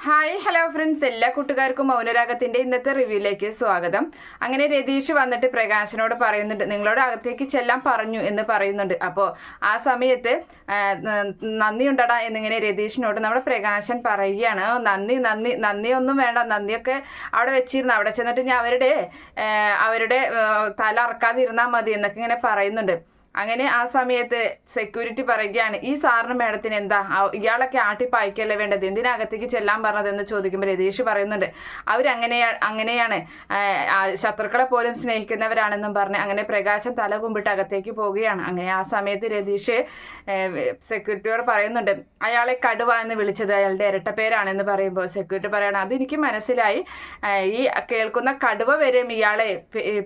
Hi hello friends എല്ലാ കൂട്ടുകാർക്കും മൗനരാഗത്തിന്റെ ഇന്നത്തെ റിവ്യൂയിലേക്ക് സ്വാഗതം. അങ്ങനെ രതീഷ് വന്നിട്ട് പ്രകാശനോട് പറയുന്നുണ്ട് നിങ്ങളോട് അകത്തേക്ക് ചെല്ലാൻ പറഞ്ഞു എന്ന് പറയുന്നുണ്ട്. അപ്പോൾ ആ സമയത്ത് നന്ദിയുണ്ടടാ എന്നിങ്ങനെ രതീഷിനോട് നമ്മുടെ പ്രകാശൻ പറയുകയാണ്. "ഓ, നന്ദി നന്ദി നന്ദിയൊന്നും വേണ്ട. നന്ദിയൊക്കെ അവിടെ വെച്ചിരുന്നു. അവിടെ ചെന്നിട്ട് ഞാൻ അവരുടെ അവരുടെ തല അറക്കാതിരുന്നാൽ മതി എന്നൊക്കെ ഇങ്ങനെ പറയുന്നുണ്ട്. അങ്ങനെ ആ സമയത്ത് സെക്യൂരിറ്റി പറയുകയാണ് ഈ സാറിന് മേഡത്തിന് എന്താ? ഇയാളൊക്കെ ആട്ടിപ്പായിക്കല്ലേ വേണ്ടത്? എന്തിനകത്തേക്ക് ചെല്ലാൻ പറഞ്ഞതെന്ന് ചോദിക്കുമ്പോൾ രതീഷ് പറയുന്നുണ്ട് അവരങ്ങനെയാ അങ്ങനെയാണ്. ശത്രുക്കളെ പോലും സ്നേഹിക്കുന്നവരാണെന്നും പറഞ്ഞ് അങ്ങനെ പ്രകാശം തല കുമ്പിട്ട് അകത്തേക്ക് പോവുകയാണ്. അങ്ങനെ ആ സമയത്ത് രതീഷ് സെക്യൂരിറ്റിയോട് പറയുന്നുണ്ട് അയാളെ കടുവ എന്ന് വിളിച്ചത് അയാളുടെ ഇരട്ട പേരാണെന്ന് പറയുമ്പോൾ സെക്യൂരിറ്റി പറയണം അതെനിക്ക് മനസ്സിലായി. ഈ കേൾക്കുന്ന കടുവ വരെയും ഇയാളെ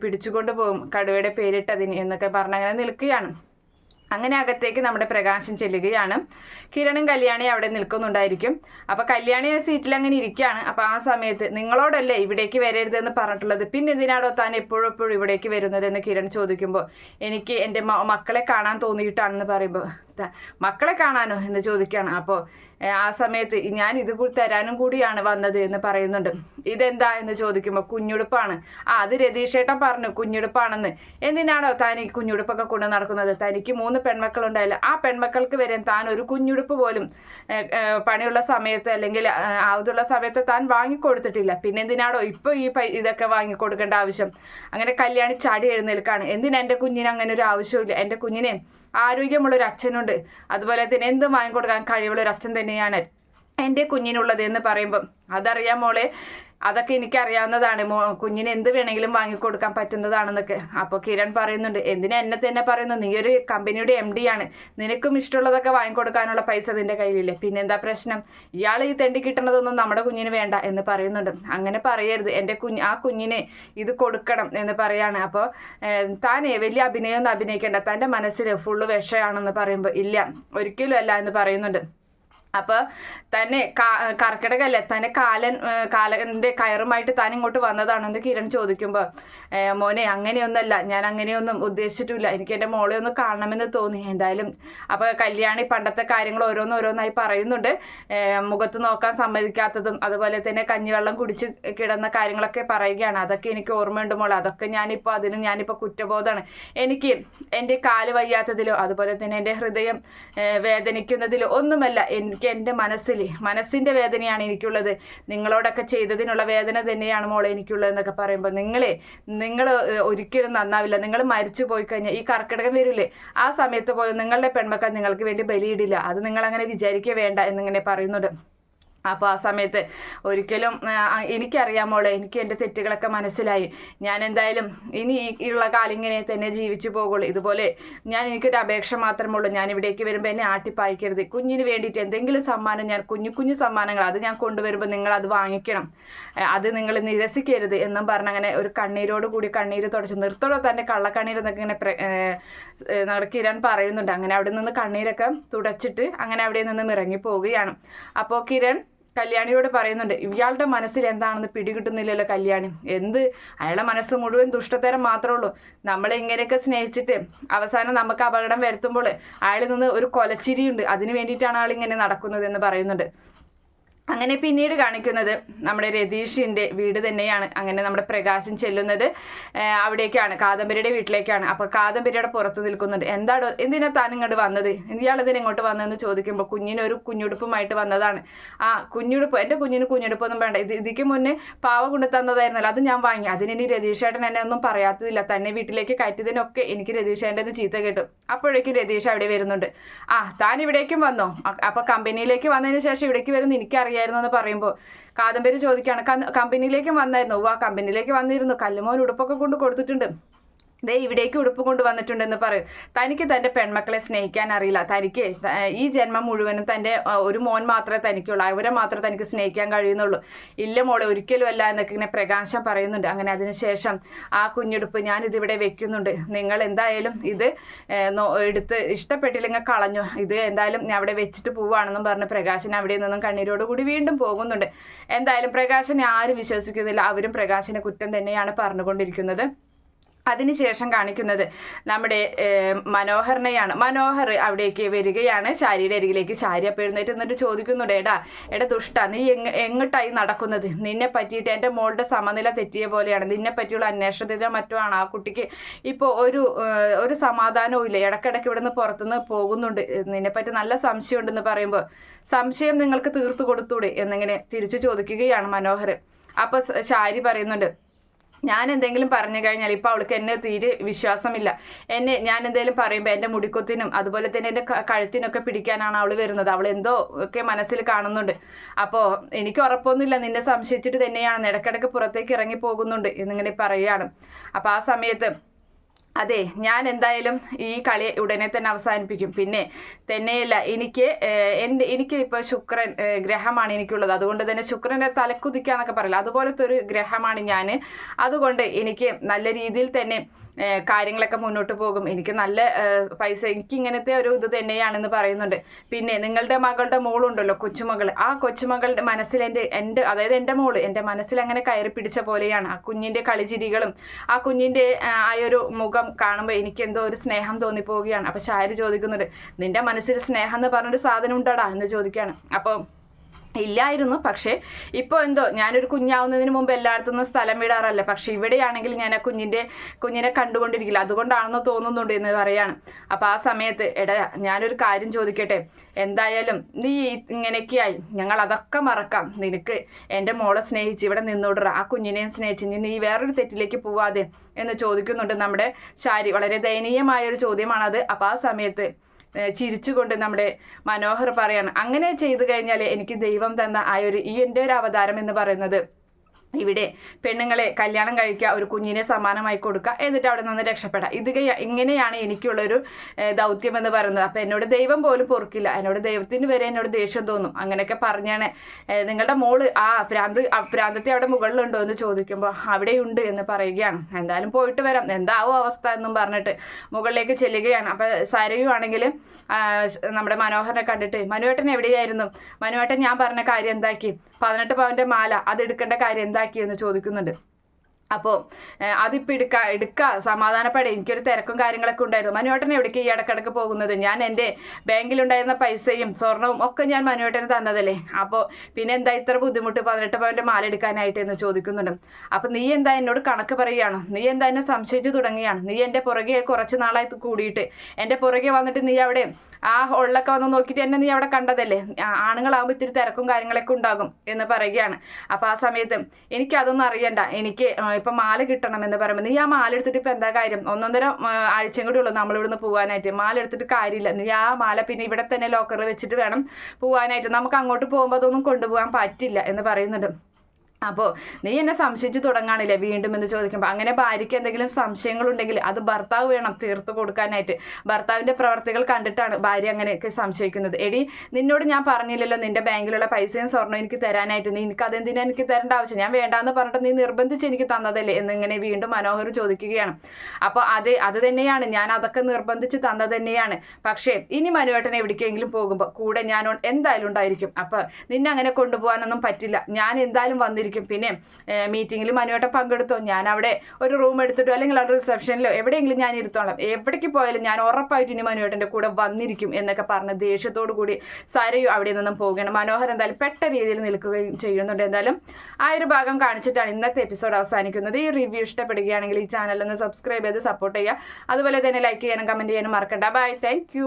പിടിച്ചുകൊണ്ട് പോകും കടുവയുടെ പേരിട്ടതിന് എന്നൊക്കെ പറഞ്ഞ് അങ്ങനെ നിൽക്കുകയാണ്. അങ്ങനെ അകത്തേക്ക് നമ്മുടെ പ്രകാശം ചെല്ലുകയാണ്. കിരണും കല്യാണി അവിടെ നിൽക്കുന്നുണ്ടായിരിക്കും. അപ്പൊ കല്യാണി സീറ്റിൽ അങ്ങനെ ഇരിക്കുകയാണ്. അപ്പൊ ആ സമയത്ത് നിങ്ങളോടല്ലേ ഇവിടേക്ക് വരരുതെന്ന് പറഞ്ഞിട്ടുള്ളത്? പിന്നെ എന്തിനാടോ താൻ എപ്പോഴും എപ്പോഴും ഇവിടേക്ക് വരുന്നത് എന്ന് കിരൺ ചോദിക്കുമ്പോൾ എനിക്ക് എന്റെ മക്കളെ കാണാൻ തോന്നിയിട്ടാണെന്ന് പറയുമ്പോൾ മക്കളെ കാണാനോ എന്ന് ചോദിക്കുകയാണ്. അപ്പോൾ ആ സമയത്ത് ഞാൻ ഇത് തരാനും കൂടിയാണ് വന്നത് എന്ന് പറയുന്നുണ്ട്. ഇതെന്താ എന്ന് ചോദിക്കുമ്പോൾ കുഞ്ഞുടുപ്പാണ്. ആ അത് രതീഷേട്ടൻ പറഞ്ഞു കുഞ്ഞുടുപ്പാണെന്ന്. എന്തിനാണോ താൻ ഈ കുഞ്ഞുടുപ്പൊക്കെ കൊണ്ട് നടക്കുന്നത്? തനിക്ക് മൂന്ന് പെൺമക്കളുണ്ടായില്ല. ആ പെൺമക്കൾക്ക് വരെ താൻ ഒരു കുഞ്ഞുടുപ്പ് പോലും പണിയുള്ള സമയത്ത് അല്ലെങ്കിൽ ആവതുള്ള സമയത്ത് താൻ വാങ്ങിക്കൊടുത്തിട്ടില്ല. പിന്നെ എന്തിനാണോ ഇപ്പോൾ ഈ ഇതൊക്കെ വാങ്ങിക്കൊടുക്കേണ്ട ആവശ്യം? അങ്ങനെ കല്യാണി ചാടി എഴുന്നേൽക്കാണ്. എന്തിനാ എന്റെ കുഞ്ഞിന് അങ്ങനെ ഒരു ആവശ്യമില്ല എന്റെ കുഞ്ഞിനെ ആരോഗ്യമുള്ള ഒരു അച്ഛനുണ്ട്. അതുപോലെ തന്നെ എന്തും വാങ്ങിക്കൊടുക്കാൻ കഴിവുള്ള ഒരു അച്ഛൻ തന്നെയാണ് എന്റെ കുഞ്ഞിനുള്ളത് എന്ന് പറയുമ്പം. അതറിയാം മോളെ അതൊക്കെ എനിക്കറിയാവുന്നതാണ്. കുഞ്ഞിന് എന്ത് വേണമെങ്കിലും വാങ്ങിക്കൊടുക്കാൻ പറ്റുന്നതാണെന്നൊക്കെ. അപ്പോൾ കിരൺ പറയുന്നുണ്ട് എന്തിനാ എന്നെ തന്നെ പറയുന്നു? നീ ഒരു കമ്പനിയുടെ എം ഡി ആണ്. നിനക്കും ഇഷ്ടമുള്ളതൊക്കെ വാങ്ങിക്കൊടുക്കാനുള്ള പൈസ നിന്റെ കയ്യിലില്ലേ? പിന്നെന്താ പ്രശ്നം? ഇയാൾ ഈ തെണ്ടി കിട്ടണതൊന്നും നമ്മുടെ കുഞ്ഞിന് വേണ്ട എന്ന് പറയുന്നുണ്ട്. അങ്ങനെ പറയരുത്. എന്റെ കുഞ്ഞ് ആ കുഞ്ഞിന് ഇത് കൊടുക്കണം എന്ന് പറയാണ്. അപ്പോൾ താനേ വലിയ അഭിനയമൊന്നും അഭിനയിക്കേണ്ട. തന്റെ മനസ്സിൽ ഫുള്ള് വിഷയാണെന്ന് പറയുമ്പോൾ ഇല്ല. ഒരിക്കലും അല്ല എന്ന് പറയുന്നുണ്ട്. അപ്പോൾ തന്നെ കർക്കിടക കർക്കിടകല്ലേ തന്നെ കാലൻ കാലന്റെ കയറുമായിട്ട് താൻ ഇങ്ങോട്ട് വന്നതാണെന്ന് കിരൺ ചോദിക്കുമ്പോൾ മോനെ അങ്ങനെയൊന്നല്ല. ഞാൻ അങ്ങനെയൊന്നും ഉദ്ദേശിച്ചിട്ടില്ല. എനിക്ക് എന്റെ മോളെ ഒന്ന് കാണണമെന്ന് തോന്നി. എന്തായാലും അപ്പോൾ കല്യാണി പണ്ടത്തെ കാര്യങ്ങൾ ഓരോന്ന് ഓരോന്നായി പറയുന്നുണ്ട്. മുഖത്ത് നോക്കാൻ സമ്മതിക്കാത്തതും അതുപോലെ തന്നെ കഞ്ഞിവെള്ളം കുടിച്ച് കിടന്ന കാര്യങ്ങളൊക്കെ പറയുകയാണ്. അതൊക്കെ എനിക്ക് ഓർമ്മയുണ്ട് മോളെ. അതൊക്കെ ഞാനിപ്പോൾ അതിന് ഞാനിപ്പോൾ കുറ്റബോധമാണ്. എനിക്ക് എന്റെ കാൽ വയ്യാത്തതിലോ അതുപോലെ തന്നെ എന്റെ ഹൃദയം വേദനിക്കുന്നതിലോ ഒന്നുമല്ല. എനിക്ക് എന്റെ മനസ്സിൽ മനസ്സിന്റെ വേദനയാണ് എനിക്കുള്ളത്. നിങ്ങളോടൊക്കെ ചെയ്തതിനുള്ള വേദന തന്നെയാണ് മോളെ എനിക്കുള്ളത് എന്നൊക്കെ പറയുമ്പോൾ നിങ്ങളെ നിങ്ങൾ ഒരിക്കലും നന്നാവില്ല. നിങ്ങൾ മരിച്ചു പോയി കഴിഞ്ഞാൽ ഈ കർക്കിടകം വരില്ലേ ആ സമയത്ത് പോലും നിങ്ങളുടെ പെൺമക്കൾ നിങ്ങൾക്ക് വേണ്ടി ബലിയിടില്ല. അത് നിങ്ങൾ അങ്ങനെ വിചാരിക്കുക വേണ്ട എന്നിങ്ങനെ പറയുന്നുണ്ട്. അപ്പോൾ ആ സമയത്ത് ഒരിക്കലും എനിക്കറിയാമോളെ എനിക്കറിയാം മോളെ എനിക്ക് എന്റെ തെറ്റുകളൊക്കെ മനസ്സിലായി. ഞാൻ എന്തായാലും ഇനി ഈ ഉള്ള കാലം ഇങ്ങനെ തന്നെ ജീവിച്ചു പോകുള്ളൂ. ഇതുപോലെ ഞാൻ എനിക്കൊരു അപേക്ഷ മാത്രമേ ഉള്ളൂ. ഞാൻ ഇവിടേക്ക് വരുമ്പോൾ എന്നെ ആട്ടിപ്പായിക്കരുത്. കുഞ്ഞിന് വേണ്ടിയിട്ട് എന്തെങ്കിലും സമ്മാനം ഞാൻ കുഞ്ഞു കുഞ്ഞു സമ്മാനങ്ങൾ അത് ഞാൻ കൊണ്ടുവരുമ്പോൾ നിങ്ങൾ അത് വാങ്ങിക്കണം. അത് നിങ്ങൾ നിരസിക്കരുത് എന്നും പറഞ്ഞ് അങ്ങനെ ഒരു കണ്ണീരോട് കൂടി കണ്ണീര് തുടച്ച് നിർത്തോടെ തന്നെ കള്ളക്കണ്ണീർ എന്നൊക്കെ ഇങ്ങനെ കിരൺ പറയുന്നുണ്ട്. അങ്ങനെ അവിടെ നിന്ന് കണ്ണീരൊക്കെ തുടച്ചിട്ട് അങ്ങനെ അവിടെ നിന്നും ഇറങ്ങി പോവുകയാണ് അപ്പോൾ കിരൺ കല്യാണിയോട് പറയുന്നുണ്ട് ഇയാളുടെ മനസ്സിൽ എന്താണെന്ന് പിടികിട്ടുന്നില്ലല്ലോ കല്യാണി. എന്ത്? അയാളുടെ മനസ്സ് മുഴുവൻ ദുഷ്ടതരം മാത്രമേ ഉള്ളൂ. നമ്മളെ ഇങ്ങനെയൊക്കെ സ്നേഹിച്ചിട്ട് അവസാനം നമുക്ക് അപകടം വരുത്തുമ്പോൾ അയാളിൽ നിന്ന് ഒരു കൊലച്ചിരിയുണ്ട്. അതിന് വേണ്ടിയിട്ടാണ് ആൾ ഇങ്ങനെ നടക്കുന്നത് എന്ന് പറയുന്നുണ്ട്. അങ്ങനെ പിന്നീട് കാണിക്കുന്നത് നമ്മുടെ രതീഷിന്റെ വീട് തന്നെയാണ്. അങ്ങനെ നമ്മുടെ പ്രകാശം ചെല്ലുന്നത് അവിടേക്കാണ് കാദംബരിയുടെ വീട്ടിലേക്കാണ്. അപ്പോൾ കാദംബരിയുടെ പുറത്ത് നിൽക്കുന്നുണ്ട്. എന്താടോ എന്തിനാ താൻ ഇങ്ങോട്ട് വന്നത്? ഇയാളെന്തിനാ ഇങ്ങോട്ട് വന്നതെന്ന് ചോദിക്കുമ്പോൾ കുഞ്ഞിനൊരു കുഞ്ഞുടുപ്പുമായിട്ട് വന്നതാണ്. ആ കുഞ്ഞുടുപ്പ് എന്റെ കുഞ്ഞിന് കുഞ്ഞുടുപ്പൊന്നും വേണ്ട. ഇത് ഇതിക്ക് മുന്നേ പാവ കൊണ്ടു തന്നതായിരുന്നല്ലോ അത് ഞാൻ വാങ്ങി. അതിനി രതീഷേട്ടൻ എന്നെ ഒന്നും പറയാത്തതില്ല. തന്നെ വീട്ടിലേക്ക് കയറ്റിയതിനൊക്കെ എനിക്ക് രതീഷേട്ടന്റെ ചീത്ത കേട്ടു. അപ്പോഴേക്കും രതീഷ് അവിടെ വരുന്നുണ്ട്. ആ താൻ ഇവിടേക്കും വന്നോ? അപ്പോൾ അപ്പൊ കമ്പനിയിലേക്ക് വന്നതിന് ശേഷം ഇവിടേക്ക് വരുന്ന എനിക്കറിയായിരുന്നു എന്ന് പറയുമ്പോൾ കാദംബരി ചോദിക്കുകയാണ് കമ്പനിയിലേക്കും വന്നായിരുന്നു. ആ കമ്പനിയിലേക്ക് വന്നിരുന്നു. കല്ലുമോൻ ഉടുപ്പൊക്കെ കൊണ്ട് കൊടുത്തിട്ടുണ്ട്. ദേ ഇവിടേക്ക് ഉടുപ്പ് കൊണ്ടുവന്നിട്ടുണ്ടെന്ന് പറയും. തനിക്ക് തന്റെ പെൺമക്കളെ സ്നേഹിക്കാൻ അറിയില്ല. തനിക്ക് ഈ ജന്മം മുഴുവനും തന്റെ ഒരു മോൻ മാത്രമേ തനിക്കുള്ളൂ. അവരെ മാത്രമേ തനിക്ക് സ്നേഹിക്കാൻ കഴിയുന്നുള്ളൂ. ഇല്ല മോളെ ഒരിക്കലും അല്ല എന്നൊക്കെ ഇങ്ങനെ പ്രകാശം പറയുന്നുണ്ട്. അങ്ങനെ അതിനുശേഷം ആ കുഞ്ഞുടുപ്പ് ഞാൻ ഇതിവിടെ വെക്കുന്നുണ്ട്. നിങ്ങൾ എന്തായാലും ഇത് എടുത്ത് ഇഷ്ടപ്പെട്ടില്ലെങ്കിൽ കളഞ്ഞു. ഇത് എന്തായാലും ഞാൻ അവിടെ വെച്ചിട്ട് പോവാണെന്നും പറഞ്ഞ് പ്രകാശൻ അവിടെ നിന്നും കണ്ണീരോട് കൂടി വീണ്ടും പോകുന്നുണ്ട്. എന്തായാലും പ്രകാശനെ ആരും വിശ്വസിക്കുന്നില്ല. അവരും പ്രകാശിനെ കുറ്റം തന്നെയാണ് പറഞ്ഞുകൊണ്ടിരിക്കുന്നത്. അതിനുശേഷം കാണിക്കുന്നത് നമ്മുടെ മനോഹറിനെയാണ്. മനോഹർ അവിടേക്ക് വരികയാണ്. ശാരിയുടെ അരികിലേക്ക് ശാരി അപ്പം എഴുന്നേറ്റ് എന്നിട്ട് ചോദിക്കുന്നുണ്ട് എടാ എടാ ദുഷ്ട നീ എങ് എങ്ങോട്ടായി നടക്കുന്നത്? നിന്നെ പറ്റിയിട്ട് എന്റെ മോളുടെ സമനില തെറ്റിയ പോലെയാണ്. നിന്നെ പറ്റിയുള്ള അന്വേഷണത്തിന്റെ മറ്റോ ആണ് ആ കുട്ടിക്ക് ഇപ്പോൾ ഒരു ഒരു സമാധാനവും ഇല്ല. ഇടയ്ക്കിടയ്ക്ക് ഇവിടുന്ന് പുറത്തുനിന്ന് പോകുന്നുണ്ട്. നിന്നെപ്പറ്റി നല്ല സംശയം ഉണ്ടെന്ന് പറയുമ്പോൾ സംശയം നിങ്ങൾക്ക് തീർത്തു കൊടുത്തൂടെ? എന്നിങ്ങനെ തിരിച്ചു ചോദിക്കുകയാണ് മനോഹർ. അപ്പോൾ ശാരി പറയുന്നുണ്ട് ഞാൻ എന്തെങ്കിലും പറഞ്ഞു കഴിഞ്ഞാൽ ഇപ്പൊ അവൾക്ക് എന്നെ തീരെ വിശ്വാസമില്ല. എന്നെ ഞാൻ എന്തെങ്കിലും പറയുമ്പോൾ എന്റെ മുടിക്കൊത്തിനും അതുപോലെ തന്നെ എന്റെ കഴുത്തിനൊക്കെ പിടിക്കാനാണ് അവൾ വരുന്നത്. അവൾ എന്തോ ഒക്കെ മനസ്സിൽ കാണുന്നുണ്ട്. അപ്പോൾ എനിക്ക് ഉറപ്പൊന്നുമില്ല. നിന്നെ സംശയിച്ചിട്ട് തന്നെയാണ്. ഇടയ്ക്കിടയ്ക്ക് പുറത്തേക്ക് ഇറങ്ങി പോകുന്നുണ്ട് എന്നിങ്ങനെ പറയുകയാണ്. അപ്പോൾ ആ സമയത്ത് അതെ ഞാൻ എന്തായാലും ഈ കളി ഉടനെ തന്നെ അവസാനിപ്പിക്കും. പിന്നെ തന്നെയല്ല എനിക്ക് എന്റെ എനിക്ക് ഇപ്പോൾ ശുക്രൻ ഗ്രഹമാണ് എനിക്കുള്ളത്. അതുകൊണ്ട് തന്നെ ശുക്രനെ തലക്കുതിക്കാന്നൊക്കെ പറയില്ല. അതുപോലത്തെ ഒരു ഗ്രഹമാണ് ഞാൻ അതുകൊണ്ട് എനിക്ക് നല്ല രീതിയിൽ തന്നെ കാര്യങ്ങളൊക്കെ മുന്നോട്ട് പോകും. എനിക്ക് നല്ല പൈസ എനിക്ക് ഇങ്ങനത്തെ ഒരു ഇത് തന്നെയാണെന്ന് പറയുന്നുണ്ട്. പിന്നെ നിങ്ങളുടെ മകളുടെ മോളുണ്ടല്ലോ കൊച്ചുമകൾ ആ കൊച്ചുമകളുടെ മനസ്സിൽ എന്റെ എന്റെ അതായത് എന്റെ മോൾ എന്റെ മനസ്സിൽ അങ്ങനെ കയറി പിടിച്ച പോലെയാണ്. ആ കുഞ്ഞിന്റെ കളിചിരികളും ആ കുഞ്ഞിന്റെ ആ ഒരു മുഖം കാണുമ്പോൾ എനിക്ക് എന്തോ ഒരു സ്നേഹം തോന്നിപ്പോവുകയാണ്. അപ്പോൾ ഷാരി ചോദിക്കുന്നുണ്ട് നിന്റെ മനസ്സിൽ സ്നേഹം എന്ന് പറഞ്ഞൊരു സാധനം ഉണ്ടടാ? എന്ന് ചോദിക്കുകയാണ്. അപ്പോൾ ഇല്ലായിരുന്നു. പക്ഷേ ഇപ്പോൾ എന്തോ ഞാനൊരു കുഞ്ഞാവുന്നതിന് മുമ്പ് എല്ലായിടത്തും നിന്നും സ്ഥലം വിടാറല്ല. പക്ഷേ ഇവിടെയാണെങ്കിൽ ഞാൻ ആ കുഞ്ഞിന്റെ കുഞ്ഞിനെ കണ്ടുകൊണ്ടിരിക്കില്ല. അതുകൊണ്ടാണെന്ന് തോന്നുന്നുണ്ട് എന്ന് പറയാണ്. അപ്പോൾ ആ സമയത്ത് എടാ ഞാനൊരു കാര്യം ചോദിക്കട്ടെ? എന്തായാലും നീ ഇങ്ങനെയൊക്കെയായി. ഞങ്ങൾ അതൊക്കെ മറക്കാം. നിനക്ക് എന്റെ മോളെ സ്നേഹിച്ച് ഇവിടെ നിന്നോടുറ. ആ കുഞ്ഞിനെയും സ്നേഹിച്ച് നീ നീ വേറൊരു തെറ്റിലേക്ക് പോവാതെ എന്ന് ചോദിക്കുന്നുണ്ട് നമ്മുടെ ശാരി. വളരെ ദയനീയമായ ഒരു ചോദ്യമാണത്. അപ്പോൾ ആ സമയത്ത് ചിരിച്ചുകൊണ്ട് നമ്മുടെ മനോഹർ പറയാണ് അങ്ങനെ ചെയ്തു കഴിഞ്ഞാൽ എനിക്ക് ദൈവം തന്ന ആ ഒരു ഈ എന്റെ ഒരു അവതാരം എന്ന് പറയുന്നത് ഇവിടെ പെണ്ണുങ്ങളെ കല്യാണം കഴിക്കുക ഒരു കുഞ്ഞിനെ സമ്മാനമായി കൊടുക്കുക എന്നിട്ട് അവിടെ നിന്ന് രക്ഷപ്പെടാം. ഇത് ഇങ്ങനെയാണ് എനിക്കുള്ളൊരു ദൗത്യം എന്ന് പറയുന്നത്. അപ്പം എന്നോട് ദൈവം പോലും പൊറുക്കില്ല. എന്നോട് ദൈവത്തിന് വരെ എന്നോട് ദേഷ്യം തോന്നും. അങ്ങനെയൊക്കെ പറഞ്ഞാണ് നിങ്ങളുടെ മോൾ ആ പ്രാന്ത് പ്രാന്തത്തെ അവിടെ മുകളിലുണ്ടോ എന്ന് ചോദിക്കുമ്പോൾ അവിടെയുണ്ട് എന്ന് പറയുകയാണ്. എന്തായാലും പോയിട്ട് വരാം. എന്താവോ അവസ്ഥ എന്നും പറഞ്ഞിട്ട് മുകളിലേക്ക് ചെല്ലുകയാണ്. അപ്പം സരയു ആണെങ്കിൽ നമ്മുടെ മനോഹരനെ കണ്ടിട്ട് മനുവേട്ടൻ എവിടെയായിരുന്നു? മനുവേട്ടൻ ഞാൻ പറഞ്ഞ കാര്യം എന്താക്കി? പതിനെട്ട് പവന്റെ മാല അത് എടുക്കേണ്ട കാര്യം എന്താക്കി? എന്ന് ചോദിക്കുന്നുണ്ട്. അപ്പോൾ അതിപ്പോൾ എടുക്ക എടുക്കുക സമാധാനപ്പെടെ എനിക്കൊരു തിരക്കും കാര്യങ്ങളൊക്കെ ഉണ്ടായിരുന്നു. മനുവേട്ടൻ എവിടേക്ക് ഈ ഇടക്കിടക്ക് പോകുന്നത്? ഞാൻ എന്റെ ബാങ്കിലുണ്ടായിരുന്ന പൈസയും സ്വർണവും ഒക്കെ ഞാൻ മനുവേട്ടന് തന്നതല്ലേ? അപ്പോൾ പിന്നെ എന്താ ഇത്ര ബുദ്ധിമുട്ട്? പതിനെട്ട് പവന്റെ മാല എടുക്കാനായിട്ട് എന്ന് ചോദിക്കുന്നുണ്ട്. അപ്പം നീ എന്താ എന്നോട് കണക്ക് പറയുകയാണ്? നീ എന്താ എന്നെ സംശയിച്ചു തുടങ്ങിയാണ്? നീ എന്റെ പുറകെ കുറച്ച് നാളായി കൂടിയിട്ട് എന്റെ പുറകെ വന്നിട്ട് നീ അവിടെ ആ ഹോളിലൊക്കെ വന്ന് നോക്കിയിട്ട് എന്നെ നീ അവിടെ കണ്ടതല്ലേ? ആണുങ്ങളാകുമ്പോൾ ഇത്തിരി തിരക്കും കാര്യങ്ങളൊക്കെ ഉണ്ടാകും എന്ന് പറയുകയാണ്. അപ്പോൾ ആ സമയത്ത് എനിക്കതൊന്നും അറിയണ്ട. എനിക്ക് ഇപ്പം മാല കിട്ടണം എന്ന് പറയുമ്പോൾ നീ ആ മാല എടുത്തിട്ട് ഇപ്പം എന്താ കാര്യം? ഒന്നൊന്നര ആഴ്ചയും കൂടി ഉള്ളൂ നമ്മളിവിടുന്ന് പോകാനായിട്ട് മാല എടുത്തിട്ട് കാര്യമില്ല. നീ ആ മാല പിന്നെ ഇവിടെ തന്നെ ലോക്കറിൽ വെച്ചിട്ട് വേണം പോകാനായിട്ട് നമുക്ക് അങ്ങോട്ട് പോകുമ്പോൾ അതൊന്നും കൊണ്ടുപോകാൻ പറ്റില്ല എന്ന് പറയുന്നുണ്ട്. അപ്പോൾ നീ എന്നെ സംശയിച്ച് തുടങ്ങാണില്ലേ വീണ്ടും എന്ന് ചോദിക്കുമ്പോൾ അങ്ങനെ ഭാര്യയ്ക്ക് എന്തെങ്കിലും സംശയങ്ങളുണ്ടെങ്കിൽ അത് ഭർത്താവ് വേണം തീർത്തു കൊടുക്കാനായിട്ട്. ഭർത്താവിന്റെ പ്രവർത്തികൾ കണ്ടിട്ടാണ് ഭാര്യ അങ്ങനെയൊക്കെ സംശയിക്കുന്നത്. എടി നിന്നോട് ഞാൻ പറഞ്ഞില്ലല്ലോ നിന്റെ ബാങ്കിലുള്ള പൈസയും സ്വർണം എനിക്ക് തരാനായിട്ട്. നീ എനിക്ക് അതെന്തിനാ എനിക്ക് തരേണ്ട ആവശ്യം? ഞാൻ വേണ്ടാന്ന് പറഞ്ഞിട്ട് നീ നിർബന്ധിച്ച് എനിക്ക് തന്നതല്ലേ എന്നിങ്ങനെ വീണ്ടും മനോഹർ ചോദിക്കുകയാണ്. അപ്പോൾ അത് അത് തന്നെയാണ്. ഞാൻ അതൊക്കെ നിർബന്ധിച്ച് തന്നത് തന്നെയാണ്. പക്ഷേ ഇനി മനുവേട്ടനെ എവിടേക്കെങ്കിലും പോകുമ്പോൾ കൂടെ ഞാൻ എന്തായാലും ഉണ്ടായിരിക്കും. അപ്പോൾ നിന്നെ അങ്ങനെ കൊണ്ടുപോകാനൊന്നും പറ്റില്ല. ഞാൻ എന്തായാലും വന്നിരിക്കും. പിന്നെ മീറ്റിങ്ങിൽ മനുവേട്ടൻ പങ്കെടുത്തോ? ഞാൻ അവിടെ ഒരു റൂം എടുത്തിട്ടോ? അല്ലെങ്കിൽ അവിടെ റിസപ്ഷനിലോ എവിടെയെങ്കിലും ഞാൻ ഇരുത്തോളാം. എവിടേക്ക് പോയാലും ഞാൻ ഉറപ്പായിട്ട് ഇനി മനുവേട്ടന്റെ കൂടെ വന്നിരിക്കും എന്നൊക്കെ പറഞ്ഞ് ദേഷ്യത്തോടു കൂടി സരയു അവിടെ നിന്നും പോവുകയാണ്. മനോഹർ എന്തായാലും പെട്ട രീതിയിൽ നിൽക്കുകയും ചെയ്യുന്നുണ്ട്. എന്തായാലും ആ ഒരു ഭാഗം കാണിച്ചിട്ടാണ് ഇന്നത്തെ എപ്പിസോഡ് അവസാനിക്കുന്നത്. ഈ റിവ്യൂ ഇഷ്ടപ്പെടുകയാണെങ്കിൽ ഈ ചാനൽ ഒന്ന് സബ്സ്ക്രൈബ് ചെയ്ത് സപ്പോർട്ട് ചെയ്യുക. അതുപോലെ തന്നെ ലൈക്ക് ചെയ്യാനും കമന്റ് ചെയ്യാനും മറക്കണ്ട. Bye thank